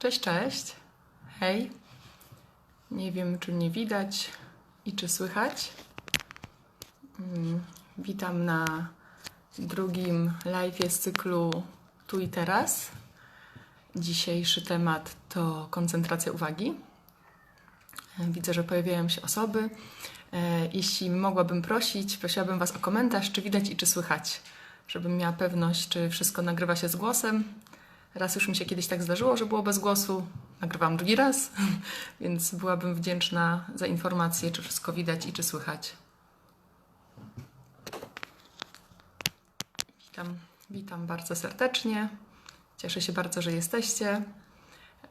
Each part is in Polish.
Cześć, cześć. Hej. Nie wiem, czy mnie widać i czy słychać. Mm, Witam na drugim live z cyklu Tu i Teraz. Dzisiejszy temat to koncentracja uwagi. Widzę, że pojawiają się osoby. E, Jeśli mogłabym prosić, prosiłabym Was o komentarz, czy widać i czy słychać, żebym miała pewność, czy wszystko nagrywa się z głosem. Raz już mi się kiedyś tak zdarzyło, że było bez głosu. Nagrywam drugi raz, więc byłabym wdzięczna za informację, czy wszystko widać i czy słychać. Witam, witam bardzo serdecznie. Cieszę się bardzo, że jesteście.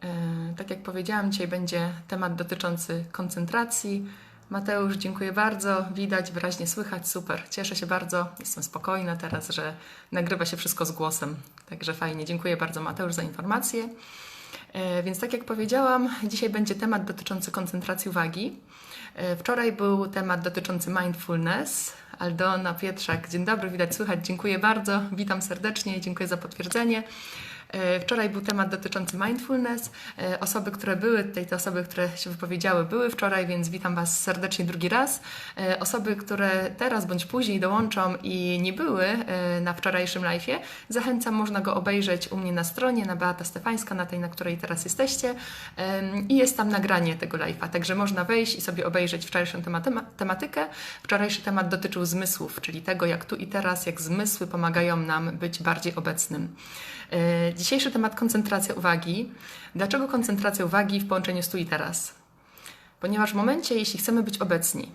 E, Tak jak powiedziałam, dzisiaj będzie temat dotyczący koncentracji. Mateusz, dziękuję bardzo. Widać, wyraźnie słychać, super. Cieszę się bardzo. Jestem spokojna teraz, że nagrywa się wszystko z głosem. Także fajnie. Dziękuję bardzo, Mateusz, za informację. E, Więc tak jak powiedziałam, dzisiaj będzie temat dotyczący koncentracji uwagi. E, Wczoraj był temat dotyczący mindfulness. Aldona Pietrzak, dzień dobry, widać, słychać. Dziękuję bardzo, witam serdecznie dziękuję za potwierdzenie. E, Wczoraj był temat dotyczący mindfulness. E, Osoby, które były, tutaj te osoby, które się wypowiedziały, były wczoraj, więc witam Was serdecznie drugi raz. E, Osoby, które teraz bądź później dołączą i nie były na wczorajszym live'ie, zachęcam, można go obejrzeć u mnie na stronie, na Beata Stefańska, na tej, na której teraz jesteście. I jest tam nagranie tego live'a, także można wejść i sobie obejrzeć wczorajszą tematykę. Wczorajszy temat dotyczył zmysłów, czyli tego, jak tu i teraz, jak zmysły pomagają nam być bardziej obecnym. E, Dzisiejszy temat koncentracja uwagi. Dlaczego koncentracja uwagi w połączeniu z tu i teraz? Ponieważ w momencie, jeśli chcemy być obecni,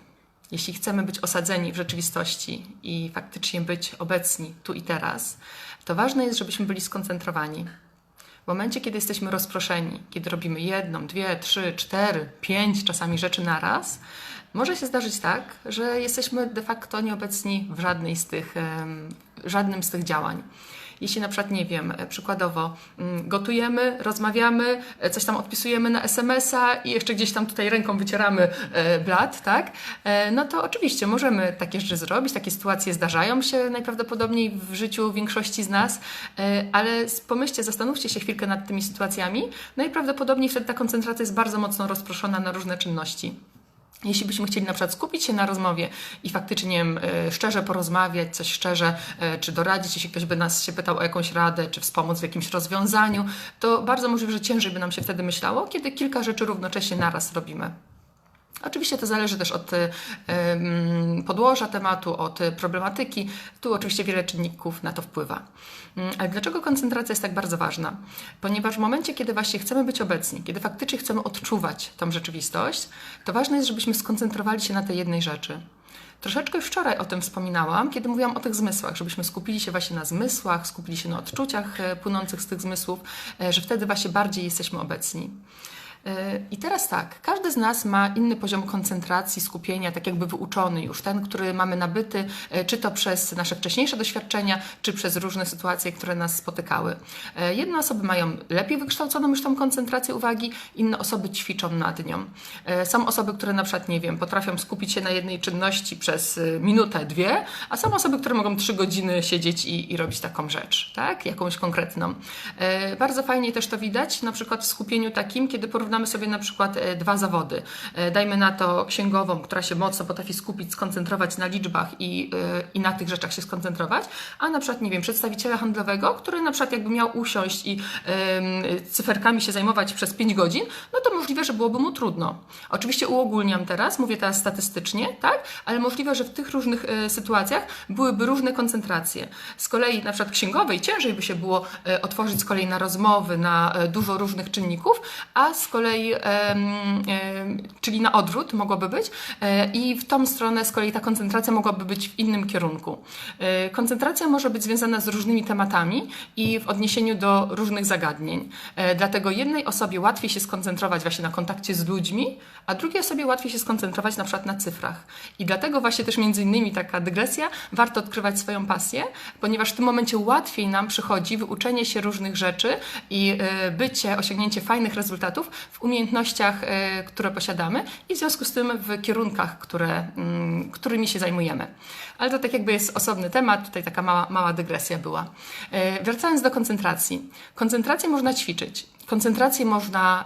jeśli chcemy być osadzeni w rzeczywistości i faktycznie być obecni tu i teraz, to ważne jest, żebyśmy byli skoncentrowani. W momencie, kiedy jesteśmy rozproszeni, kiedy robimy jedną, dwie, trzy, cztery, pięć czasami rzeczy naraz, może się zdarzyć tak, że jesteśmy de facto nieobecni w żadnej z tych, żadnym z tych działań. Jeśli na przykład, nie wiem, e, przykładowo mm, gotujemy, rozmawiamy, e, coś tam odpisujemy na SMS-a i jeszcze gdzieś tam tutaj ręką wycieramy e, blat, tak? No to oczywiście możemy takie rzeczy zrobić, takie sytuacje zdarzają się najprawdopodobniej w życiu większości z nas, ale pomyślcie, zastanówcie się chwilkę nad tymi sytuacjami, i prawdopodobnie wtedy ta koncentracja jest bardzo mocno rozproszona na różne czynności. Jeśli byśmy chcieli na przykład skupić się na rozmowie i faktycznie e, szczerze porozmawiać, coś szczerze, e, czy doradzić, jeśli ktoś by nas się pytał o jakąś radę, czy wspomóc w jakimś rozwiązaniu, to bardzo możliwe, że ciężej by nam się wtedy myślało, kiedy kilka rzeczy równocześnie naraz robimy. Oczywiście to zależy też od podłoża tematu, od problematyki. Tu oczywiście wiele czynników na to wpływa. Mm, Ale dlaczego koncentracja jest tak bardzo ważna? Ponieważ w momencie, kiedy właśnie chcemy być obecni, kiedy faktycznie chcemy odczuwać tą rzeczywistość, to ważne jest, żebyśmy skoncentrowali się na tej jednej rzeczy. Troszeczkę już wczoraj o tym wspominałam, kiedy mówiłam o tych zmysłach, żebyśmy skupili się właśnie na zmysłach, skupili się na odczuciach e, płynących z tych zmysłów, e, że wtedy właśnie bardziej jesteśmy obecni. E, I teraz tak, każdy z nas ma inny poziom koncentracji, skupienia, tak jakby wyuczony już, ten, który mamy nabyty, e, czy to przez nasze wcześniejsze doświadczenia, czy przez różne sytuacje, które nas spotykały. E, Jedne osoby mają lepiej wykształconą już tą koncentrację uwagi, inne osoby ćwiczą nad nią. Są osoby, które na przykład, nie wiem, potrafią skupić się na jednej czynności przez minutę, dwie, a są osoby, które mogą trzy godziny siedzieć i, i robić taką rzecz, tak? Jakąś konkretną. Bardzo fajnie też to widać, na przykład w skupieniu takim, kiedy porównamy sobie na przykład e, dwa zawody. E, Dajmy na to księgową, która się mocno potrafi skupić, skoncentrować na liczbach i, e, i na tych rzeczach się skoncentrować, a na przykład, nie wiem, przedstawiciela handlowego, który na przykład jakby miał usiąść i cyferkami się zajmować przez 5 godzin, no to możliwe, że byłoby mu trudno. Oczywiście uogólniam teraz, mówię teraz statystycznie, tak, ale możliwe, że w tych różnych e, sytuacjach byłyby różne koncentracje. Z kolei na przykład księgowej ciężej by się było e, otworzyć z kolei na rozmowy, na dużo różnych czynników, a z kolei, em, czyli na odwrót mogłoby być e, i w tą stronę z kolei ta koncentracja mogłaby być w innym kierunku. E, Koncentracja może być związana z różnymi tematami i w odniesieniu do różnych zagadnień. E, Dlatego jednej osobie łatwiej się skoncentrować właśnie na kontakcie z ludźmi, a drugiej osobie łatwiej się skoncentrować na przykład na cyfrach. I dlatego właśnie też między innymi taka dygresja, warto odkrywać swoją pasję, ponieważ w tym momencie łatwiej nam przychodzi wyuczenie się różnych rzeczy i bycie, osiągnięcie fajnych rezultatów w umiejętnościach, e, które posiadamy i w związku z tym w kierunkach, które, mm, którymi się zajmujemy. Ale to tak jakby jest osobny temat, tutaj taka mała, mała dygresja była. E, wracając do koncentracji. Koncentrację można ćwiczyć. Koncentrację można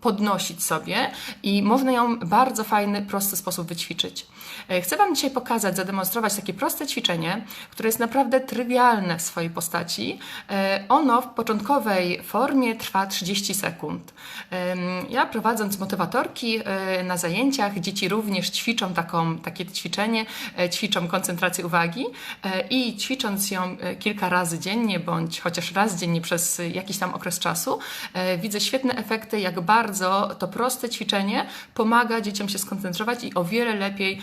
podnosić sobie i można ją w bardzo fajny, prosty sposób wyćwiczyć. E, chcę Wam dzisiaj pokazać, zademonstrować takie proste ćwiczenie, które jest naprawdę trywialne w swojej postaci. E, ono w początkowej formie trwa 30 sekund. Ja prowadząc motywatorki e, na zajęciach, dzieci również ćwiczą taką, takie ćwiczenie, ćwiczą koncentrację uwagi i ćwicząc ją kilka razy dziennie, bądź chociaż raz dziennie przez jakiś tam okres czasu, widzę świetne efekty, jak bardzo to proste ćwiczenie pomaga dzieciom się skoncentrować i o wiele lepiej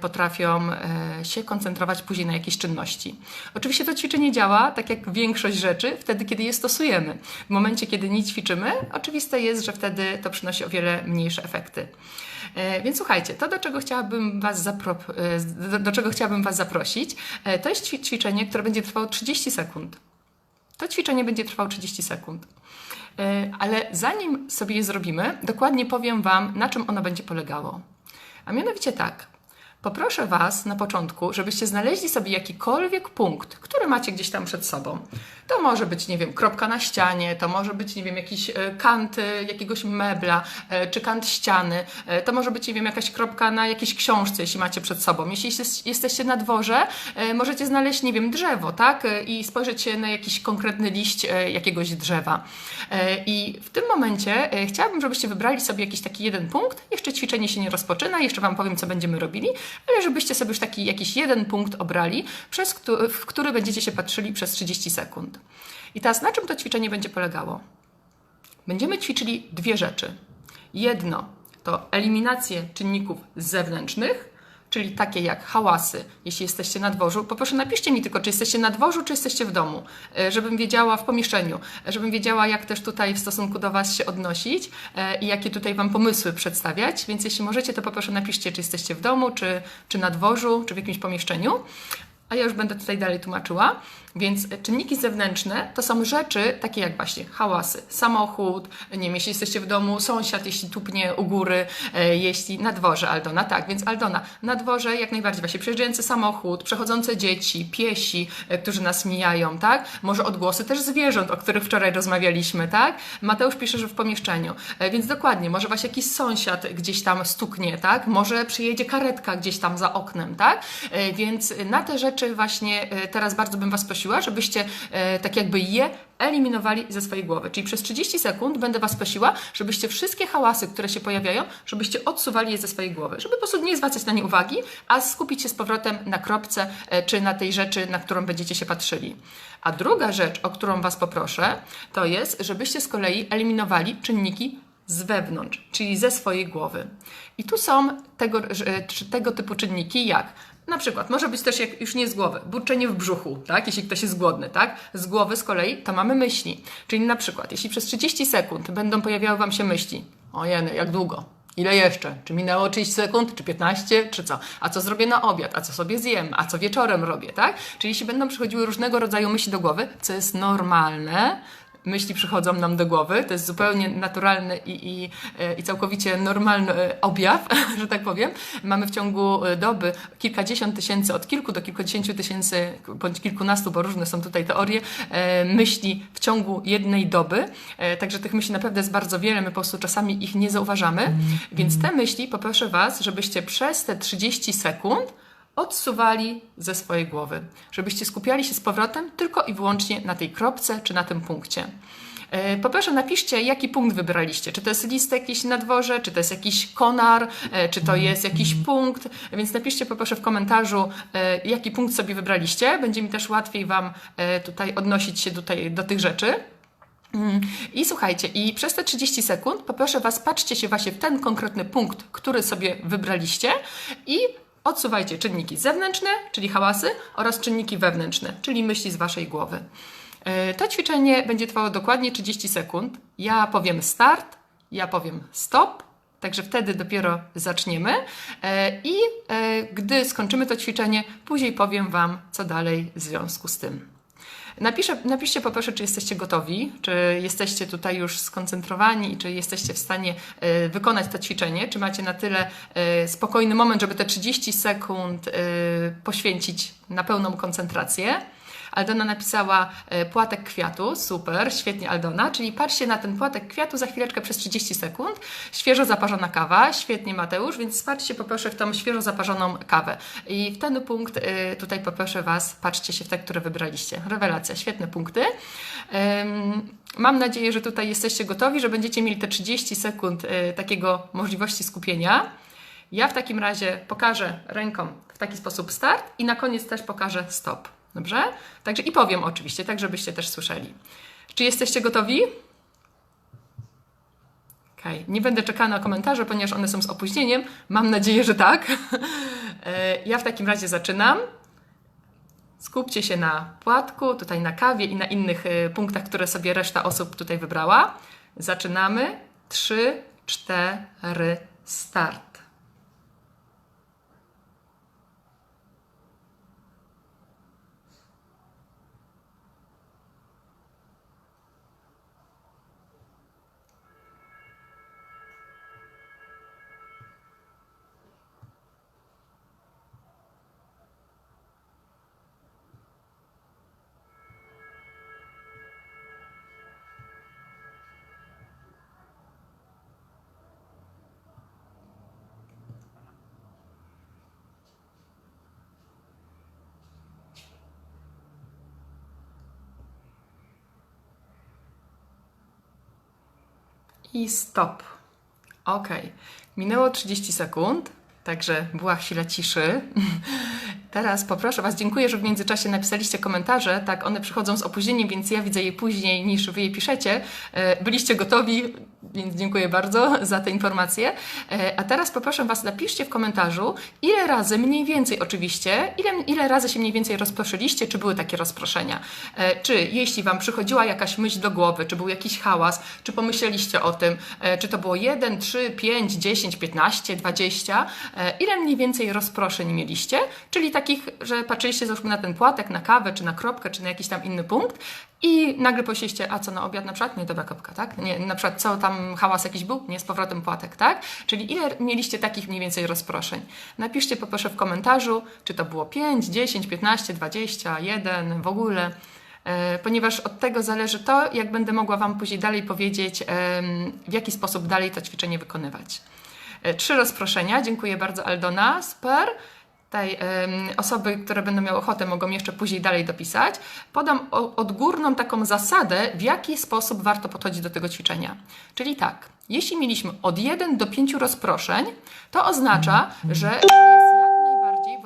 potrafią e, się koncentrować później na jakiejś czynności. Oczywiście to ćwiczenie działa, tak jak większość rzeczy, wtedy, kiedy je stosujemy. W momencie, kiedy nie ćwiczymy, oczywiste jest, że wtedy to przynosi o wiele mniejsze efekty. E, więc słuchajcie, to do czego chciałabym Was. E, do czego chciałabym was zaprosić, to jest ćwiczenie, które będzie trwało 30 sekund. To ćwiczenie będzie trwało 30 sekund. Ale zanim sobie je zrobimy, dokładnie powiem Wam, na czym ono będzie polegało. A mianowicie tak. Poproszę Was na początku, żebyście znaleźli sobie jakikolwiek punkt, który macie gdzieś tam przed sobą. To może być, nie wiem, kropka na ścianie, to może być, nie wiem, jakiś e, kant e, jakiegoś mebla, e, czy kant ściany, to może być, nie wiem, jakaś kropka na jakiejś książce, jeśli macie przed sobą. Jeśli jesteście na dworze, możecie znaleźć, nie wiem, drzewo, tak? I spojrzeć na jakiś konkretny liść jakiegoś drzewa. I w tym momencie chciałabym, żebyście wybrali sobie jakiś taki jeden punkt. Jeszcze ćwiczenie się nie rozpoczyna, jeszcze Wam powiem, co będziemy robili, ale żebyście sobie już taki jakiś jeden punkt obrali, przez który, w który będziecie się patrzyli przez 30 sekund. I teraz na czym to ćwiczenie będzie polegało? Będziemy ćwiczyli dwie rzeczy. Jedno to eliminację czynników zewnętrznych, czyli takie jak hałasy, jeśli jesteście na dworzu. Poproszę napiszcie mi tylko, czy jesteście na dworzu, czy jesteście w domu, e, żebym wiedziała w pomieszczeniu, żebym wiedziała, jak też tutaj w stosunku do Was się odnosić e, i jakie tutaj Wam pomysły przedstawiać. Więc jeśli możecie, to poproszę napiszcie, czy jesteście w domu, czy, czy na dworzu, czy w jakimś pomieszczeniu. A ja już będę tutaj dalej tłumaczyła. Więc czynniki zewnętrzne to są rzeczy takie jak właśnie hałasy, samochód, nie wiem, jeśli jesteście w domu, sąsiad, jeśli tupnie u góry, e, jeśli na dworze Aldona, tak, więc Aldona, na dworze jak najbardziej właśnie przejeżdżający samochód, przechodzące dzieci, piesi, e, którzy nas mijają, tak, może odgłosy też zwierząt, o których wczoraj rozmawialiśmy, tak, Mateusz pisze, że w pomieszczeniu, e, więc dokładnie, może właśnie jakiś sąsiad gdzieś tam stuknie, tak, może przyjedzie karetka gdzieś tam za oknem, tak, więc na te rzeczy właśnie teraz bardzo bym Was prosiła, prosiła, żebyście e, tak jakby je eliminowali ze swojej głowy. Czyli przez 30 sekund będę Was prosiła, żebyście wszystkie hałasy, które się pojawiają, żebyście odsuwali je ze swojej głowy, żeby po prostu nie zwracać na nie uwagi, a skupić się z powrotem na kropce e, czy na tej rzeczy, na którą będziecie się patrzyli. A druga rzecz, o którą Was poproszę, to jest, żebyście z kolei eliminowali czynniki z wewnątrz, czyli ze swojej głowy. I tu są tego, tego typu czynniki jak na przykład, może być też jak już nie z głowy, burczenie w brzuchu, tak? Jeśli ktoś jest głodny, tak? Z głowy z kolei to mamy myśli. Czyli na przykład, jeśli przez 30 sekund będą pojawiały Wam się myśli, ojej, jak długo? Ile jeszcze? Czy minęło 30 sekund, czy 15, czy co? A co zrobię na obiad? A co sobie zjem? A co wieczorem robię, tak? Czyli jeśli będą przychodziły różnego rodzaju myśli do głowy, co jest normalne, myśli przychodzą nam do głowy. To jest zupełnie naturalny i, i, i całkowicie normalny e, objaw, że tak powiem. Mamy w ciągu e, doby kilkadziesiąt tysięcy, od kilku do kilkudziesięciu tysięcy, bądź kilkunastu, bo różne są tutaj teorie, e, myśli w ciągu jednej doby. Także tych myśli naprawdę jest bardzo wiele, my po prostu czasami ich nie zauważamy. Więc te myśli poproszę Was, żebyście przez te 30 sekund odsuwali ze swojej głowy, żebyście skupiali się z powrotem tylko i wyłącznie na tej kropce czy na tym punkcie. E, poproszę, napiszcie, jaki punkt wybraliście. Czy to jest listek jakiś na dworze, czy to jest jakiś konar, e, czy to jest jakiś punkt. Więc napiszcie poproszę w komentarzu, e, jaki punkt sobie wybraliście. Będzie mi też łatwiej Wam tutaj odnosić się tutaj do tych rzeczy. Mm. I słuchajcie, i przez te 30 sekund poproszę Was, patrzcie się właśnie w ten konkretny punkt, który sobie wybraliście i Odsuwajcie czynniki zewnętrzne, czyli hałasy, oraz czynniki wewnętrzne, czyli myśli z Waszej głowy. E, to ćwiczenie będzie trwało dokładnie 30 sekund. Ja powiem start, ja powiem stop, także wtedy dopiero zaczniemy. E, I e, gdy skończymy to ćwiczenie, później powiem Wam, co dalej w związku z tym. Napiszę, napiszcie poproszę, czy jesteście gotowi, czy jesteście tutaj już skoncentrowani i czy jesteście w stanie e, wykonać to ćwiczenie, czy macie na tyle e, spokojny moment, żeby te 30 sekund e, poświęcić na pełną koncentrację. Aldona napisała e, płatek kwiatu, super, świetnie Aldona, czyli patrzcie na ten płatek kwiatu za chwileczkę przez 30 sekund. Świeżo zaparzona kawa, świetnie Mateusz, więc patrzcie poproszę w tą świeżo zaparzoną kawę. I w ten punkt e, tutaj poproszę Was, patrzcie się w te, które wybraliście. Rewelacja, świetne punkty. Mam nadzieję, że tutaj jesteście gotowi, że będziecie mieli te 30 sekund e, takiego możliwości skupienia. Ja w takim razie pokażę ręką w taki sposób start i na koniec też pokażę stop. Dobrze? Także i powiem oczywiście, tak żebyście też słyszeli. Czy jesteście gotowi? Okay. Nie będę czekała na komentarze, ponieważ one są z opóźnieniem. Mam nadzieję, że tak. E, ja w takim razie zaczynam. Skupcie się na płatku, tutaj na kawie i na innych e, punktach, które sobie reszta osób tutaj wybrała. Zaczynamy. Trzy, cztery, start. I stop. Ok. Minęło 30 sekund, także była chwila ciszy. Teraz poproszę Was, dziękuję, że w międzyczasie napisaliście komentarze. Tak, one przychodzą z opóźnieniem, więc ja widzę je później niż Wy je piszecie. E, Byliście gotowi, więc dziękuję bardzo za te informacje. E, A teraz poproszę Was, napiszcie w komentarzu, ile razy, mniej więcej oczywiście, ile, ile razy się mniej więcej rozproszyliście, czy były takie rozproszenia. E, Czy jeśli Wam przychodziła jakaś myśl do głowy, czy był jakiś hałas, czy pomyśleliście o tym, e, czy to było 1, 3, 5, 10, 15, 20, e, ile mniej więcej rozproszeń mieliście, czyli takich, że patrzyliście załóżmy na ten płatek, na kawę, czy na kropkę, czy na jakiś tam inny punkt i nagle pomyśleliście, a co na obiad na przykład? Nie, dobra kropka, tak? Nie, na przykład co tam hałas jakiś był? Nie, z powrotem płatek, tak? Czyli ile mieliście takich mniej więcej rozproszeń? Napiszcie poproszę w komentarzu, czy to było 5, 10, 15, 20, 1, w ogóle e, ponieważ od tego zależy to, jak będę mogła Wam później dalej powiedzieć, w jaki sposób dalej to ćwiczenie wykonywać. E, Trzy rozproszenia. Dziękuję bardzo, Aldona. Super. Em, osoby, które będą miały ochotę, mogą jeszcze później dalej dopisać. Podam odgórną taką zasadę, w jaki sposób warto podchodzić do tego ćwiczenia. Czyli tak, jeśli mieliśmy od 1 do 5 rozproszeń, to oznacza, że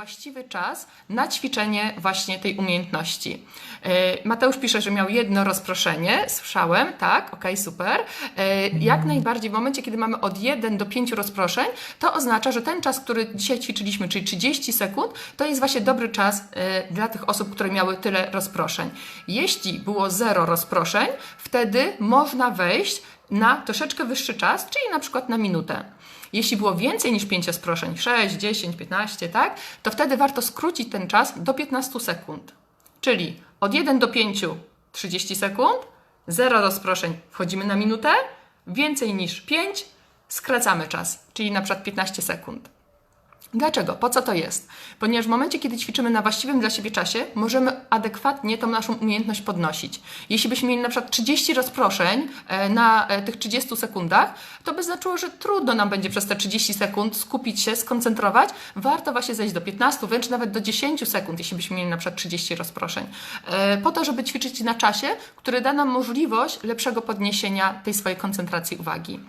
właściwy czas na ćwiczenie właśnie tej umiejętności. E, Mateusz pisze, że miał jedno rozproszenie, słyszałem, tak, okej, super. E, Jak najbardziej w momencie, kiedy mamy od 1 do 5 rozproszeń, to oznacza, że ten czas, który dzisiaj ćwiczyliśmy, czyli 30 sekund, to jest właśnie dobry czas e, dla tych osób, które miały tyle rozproszeń. Jeśli było zero rozproszeń, wtedy można wejść na troszeczkę wyższy czas, czyli na przykład na minutę. Jeśli było więcej niż 5 rozproszeń, 6, 10, 15, tak, to wtedy warto skrócić ten czas do 15 sekund. Czyli od 1 do 5 30 sekund, 0 rozproszeń wchodzimy na minutę, więcej niż 5 skracamy czas, czyli na przykład 15 sekund. Dlaczego? Po co to jest? Ponieważ w momencie, kiedy ćwiczymy na właściwym dla siebie czasie, możemy adekwatnie tą naszą umiejętność podnosić. Jeśli byśmy mieli na przykład 30 rozproszeń e, na e, tych 30 sekundach, to by znaczyło, że trudno nam będzie przez te 30 sekund skupić się, skoncentrować. Warto właśnie zejść do 15, wręcz nawet do 10 sekund, jeśli byśmy mieli na przykład 30 rozproszeń. E, Po to, żeby ćwiczyć na czasie, który da nam możliwość lepszego podniesienia tej swojej koncentracji uwagi.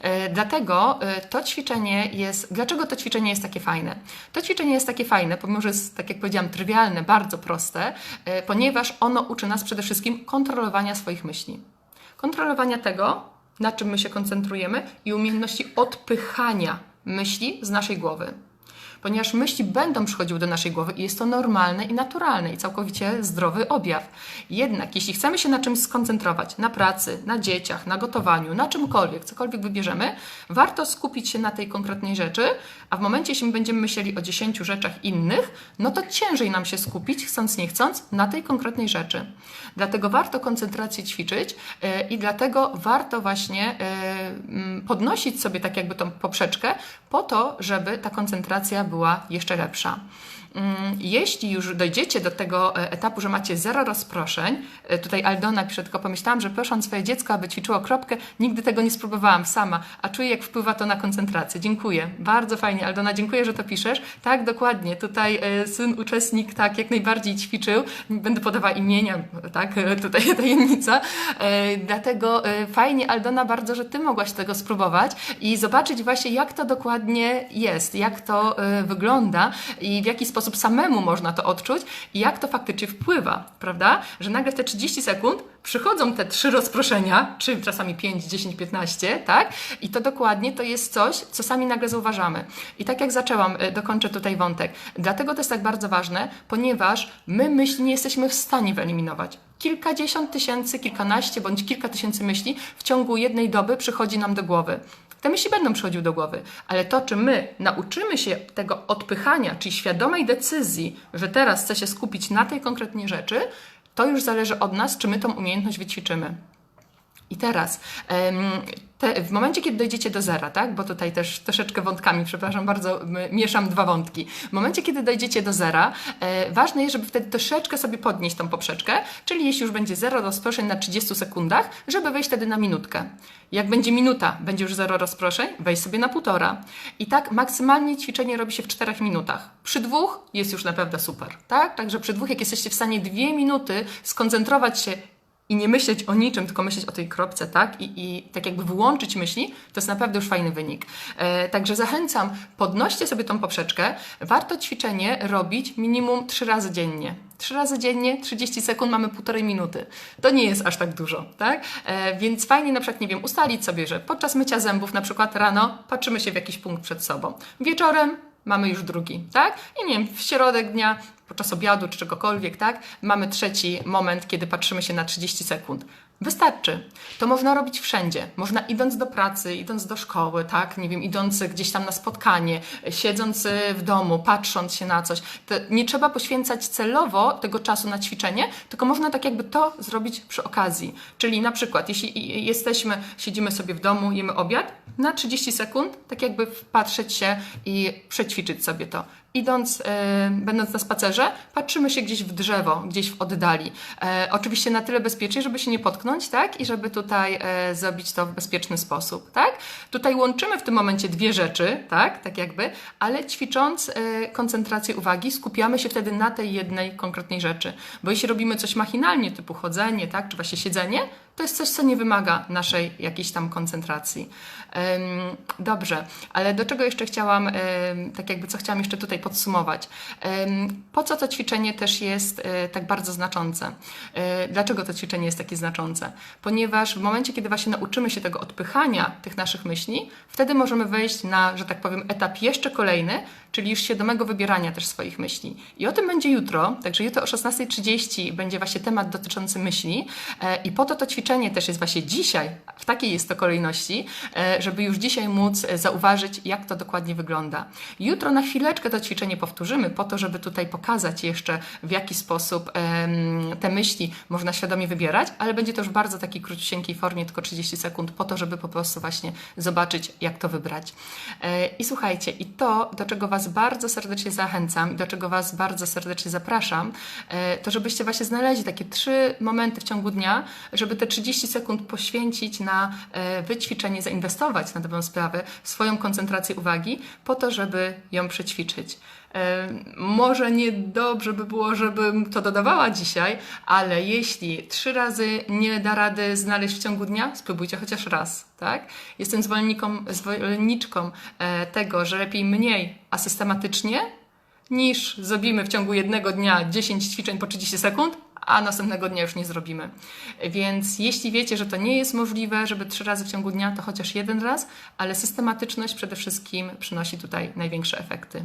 E, Dlatego e, to ćwiczenie jest. Dlaczego to ćwiczenie jest takie fajne? To ćwiczenie jest takie fajne, pomimo że jest, tak jak powiedziałam, trywialne, bardzo proste, e, ponieważ ono uczy nas przede wszystkim kontrolowania swoich myśli. Kontrolowania tego, na czym my się koncentrujemy i umiejętności odpychania myśli z naszej głowy. Ponieważ myśli będą przychodziły do naszej głowy i jest to normalne i naturalne i całkowicie zdrowy objaw. Jednak jeśli chcemy się na czymś skoncentrować, na pracy, na dzieciach, na gotowaniu, na czymkolwiek, cokolwiek wybierzemy, warto skupić się na tej konkretnej rzeczy, a w momencie, jeśli będziemy myśleli o 10 rzeczach innych, no to ciężej nam się skupić, chcąc nie chcąc, na tej konkretnej rzeczy. Dlatego warto koncentrację ćwiczyć yy, i dlatego warto właśnie yy, podnosić sobie tak jakby tą poprzeczkę po to, żeby ta koncentracja była jeszcze lepsza. Mm, jeśli już dojdziecie do tego e, etapu, że macie zero rozproszeń, e, tutaj Aldona pisze, tylko pomyślałam, że proszę swoje dziecko, aby ćwiczyło kropkę, nigdy tego nie spróbowałam sama, a czuję, jak wpływa to na koncentrację. Dziękuję. Bardzo fajnie, Aldona, dziękuję, że to piszesz. Tak, dokładnie. Tutaj e, syn, uczestnik, tak, jak najbardziej ćwiczył. Będę podawała imienia, tak, tutaj tajemnica. Dlatego fajnie, Aldona, bardzo, że Ty mogłaś tego spróbować i zobaczyć właśnie, jak to dokładnie jest, jak to wygląda i w jaki sposób samemu można to odczuć i jak to faktycznie wpływa, prawda? Że nagle w te 30 sekund przychodzą te trzy rozproszenia, czy czasami 5, 10, 15, tak? I to dokładnie to jest coś, co sami nagle zauważamy. I tak jak zaczęłam, y, dokończę tutaj wątek. Dlatego to jest tak bardzo ważne, ponieważ my myśli nie jesteśmy w stanie wyeliminować. Kilkadziesiąt tysięcy, kilkanaście bądź kilka tysięcy myśli w ciągu jednej doby przychodzi nam do głowy. Te myśli będą przychodziły do głowy, ale to, czy my nauczymy się tego odpychania, czyli świadomej decyzji, że teraz chcę się skupić na tej konkretnej rzeczy, to już zależy od nas, czy my tą umiejętność wyćwiczymy. I teraz, te, w momencie, kiedy dojdziecie do zera, tak? Bo tutaj też troszeczkę wątkami, przepraszam bardzo, mieszam dwa wątki. W momencie, kiedy dojdziecie do zera, e, ważne jest, żeby wtedy troszeczkę sobie podnieść tą poprzeczkę, czyli jeśli już będzie zero rozproszeń na 30 sekundach, żeby wejść wtedy na minutkę. Jak będzie minuta, będzie już zero rozproszeń, wejdź sobie na półtora. I tak maksymalnie ćwiczenie robi się w 4 minutach. Przy dwóch jest już naprawdę super, tak? Także przy dwóch, jak jesteście w stanie dwie minuty skoncentrować się i nie myśleć o niczym, tylko myśleć o tej kropce, tak? I, i tak jakby wyłączyć myśli, to jest naprawdę już fajny wynik. E, także zachęcam, podnoście sobie tą poprzeczkę. Warto ćwiczenie robić minimum trzy razy dziennie. Trzy razy dziennie, 30 sekund, mamy półtorej minuty. To nie jest aż tak dużo, tak? E, więc fajnie na przykład, nie wiem, ustalić sobie, że podczas mycia zębów, na przykład rano, patrzymy się w jakiś punkt przed sobą. Wieczorem mamy już drugi, tak? I nie wiem, w środek dnia podczas obiadu czy czegokolwiek, tak? Mamy trzeci moment, kiedy patrzymy się na 30 sekund. Wystarczy. To można robić wszędzie. Można idąc do pracy, idąc do szkoły, tak, nie wiem, idąc gdzieś tam na spotkanie, siedząc w domu, patrząc się na coś. To nie trzeba poświęcać celowo tego czasu na ćwiczenie, tylko można tak jakby to zrobić przy okazji. Czyli na przykład, jeśli jesteśmy, siedzimy sobie w domu, jemy obiad, na 30 sekund, tak jakby wpatrzeć się i przećwiczyć sobie to idąc, e, będąc na spacerze, patrzymy się gdzieś w drzewo, gdzieś w oddali. E, oczywiście na tyle bezpiecznie, żeby się nie potknąć, tak? I żeby tutaj e, zrobić to w bezpieczny sposób, tak? Tutaj łączymy w tym momencie dwie rzeczy, tak? Tak jakby, ale ćwicząc koncentrację uwagi, skupiamy się wtedy na tej jednej konkretnej rzeczy. Bo jeśli robimy coś machinalnie, typu chodzenie, tak? Czy właśnie siedzenie, to jest coś, co nie wymaga naszej jakiejś tam koncentracji. Dobrze, ale do czego jeszcze chciałam, tak jakby co chciałam jeszcze tutaj podsumować? Po co to ćwiczenie też jest e, tak bardzo znaczące? E, dlaczego to ćwiczenie jest takie znaczące? Ponieważ w momencie, kiedy właśnie nauczymy się tego odpychania tych naszych myśli, wtedy możemy wejść na, że tak powiem, etap jeszcze kolejny, czyli już świadomego wybierania też swoich myśli. I o tym będzie jutro, także jutro o 16.30 będzie właśnie temat dotyczący myśli e, i po to to ćwiczenie też jest właśnie dzisiaj, w takiej jest to kolejności, e, żeby już dzisiaj móc e, zauważyć, jak to dokładnie wygląda. Jutro na chwileczkę to ćwiczenie powtórzymy, po to, żeby tutaj pokazać jeszcze, w jaki sposób te myśli można świadomie wybierać, ale będzie to już w bardzo takiej króciuteńkiej formie, tylko 30 sekund, po to, żeby po prostu właśnie zobaczyć, jak to wybrać. I słuchajcie, i to, do czego Was bardzo serdecznie zachęcam do czego Was bardzo serdecznie zapraszam, e, to żebyście właśnie znaleźli takie trzy momenty w ciągu dnia, żeby te 30 sekund poświęcić na e, wyćwiczenie, zainwestować na dobrą sprawę swoją koncentrację uwagi, po to, żeby ją przećwiczyć. E, może niedobrze by było, żebym to dodawała dzisiaj, ale jeśli trzy razy nie da rady znaleźć w ciągu dnia, spróbujcie chociaż raz, tak? Jestem zwolenniczką e, tego, że lepiej mniej, a systematycznie, niż zrobimy w ciągu jednego dnia 10 ćwiczeń po 30 sekund, a następnego dnia już nie zrobimy. Więc jeśli wiecie, że to nie jest możliwe, żeby trzy razy w ciągu dnia, to chociaż jeden raz, ale systematyczność przede wszystkim przynosi tutaj największe efekty.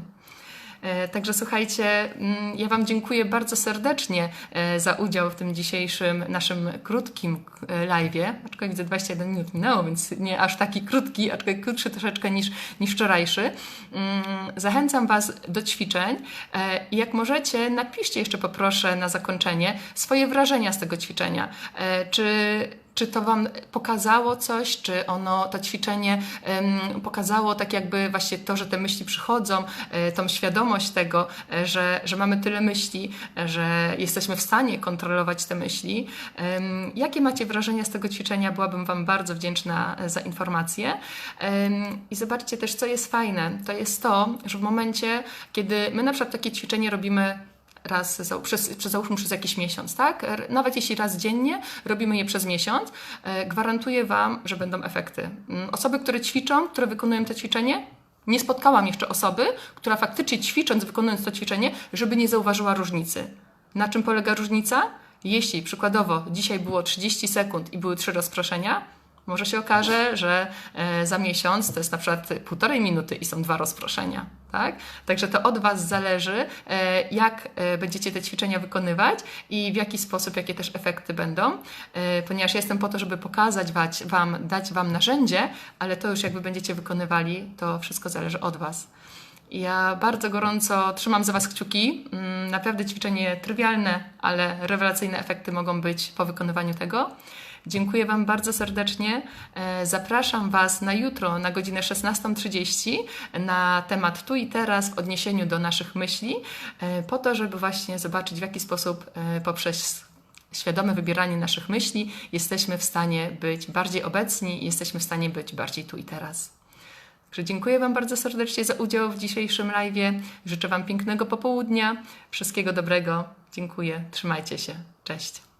E, Także słuchajcie, mm, ja Wam dziękuję bardzo serdecznie e, za udział w tym dzisiejszym naszym krótkim e, live'ie. Aczkolwiek widzę 21 minut minęło, więc nie aż taki krótki, aczkolwiek krótszy troszeczkę niż, niż wczorajszy. Mm, Zachęcam Was do ćwiczeń jak możecie, napiszcie jeszcze poproszę na zakończenie swoje wrażenia z tego ćwiczenia. Czy czy to Wam pokazało coś, czy ono, to ćwiczenie pokazało tak jakby właśnie to, że te myśli przychodzą, e, tą świadomość tego, e, że, że mamy tyle myśli, e, że jesteśmy w stanie kontrolować te myśli. Jakie macie wrażenia z tego ćwiczenia? Byłabym Wam bardzo wdzięczna za informacje. Em, I zobaczcie też, co jest fajne. To jest to, że w momencie, kiedy my na przykład takie ćwiczenie robimy raz, przez, przez, załóżmy przez jakiś miesiąc, tak? Nawet jeśli raz dziennie, robimy je przez miesiąc, e, gwarantuję Wam, że będą efekty. Mm, Osoby, które ćwiczą, które wykonują to ćwiczenie, nie spotkałam jeszcze osoby, która faktycznie ćwicząc, wykonując to ćwiczenie, żeby nie zauważyła różnicy. Na czym polega różnica? Jeśli przykładowo dzisiaj było 30 sekund i były trzy rozproszenia, może się okaże, że e, za miesiąc to jest na przykład półtorej minuty i są dwa rozproszenia. Tak? Także to od Was zależy, e, jak e, będziecie te ćwiczenia wykonywać i w jaki sposób, jakie też efekty będą, ponieważ jestem po to, żeby pokazać Wam, dać Wam narzędzie, ale to już jakby będziecie wykonywali, to wszystko zależy od Was. Ja bardzo gorąco trzymam za Was kciuki. Mm, Naprawdę ćwiczenie trywialne, ale rewelacyjne efekty mogą być po wykonywaniu tego. Dziękuję Wam bardzo serdecznie. E, Zapraszam Was na jutro na godzinę 16.30 na temat tu i teraz w odniesieniu do naszych myśli, e, po to, żeby właśnie zobaczyć w jaki sposób e, poprzez świadome wybieranie naszych myśli jesteśmy w stanie być bardziej obecni jesteśmy w stanie być bardziej tu i teraz. Także dziękuję Wam bardzo serdecznie za udział w dzisiejszym live. Życzę Wam pięknego popołudnia, wszystkiego dobrego. Dziękuję, trzymajcie się. Cześć.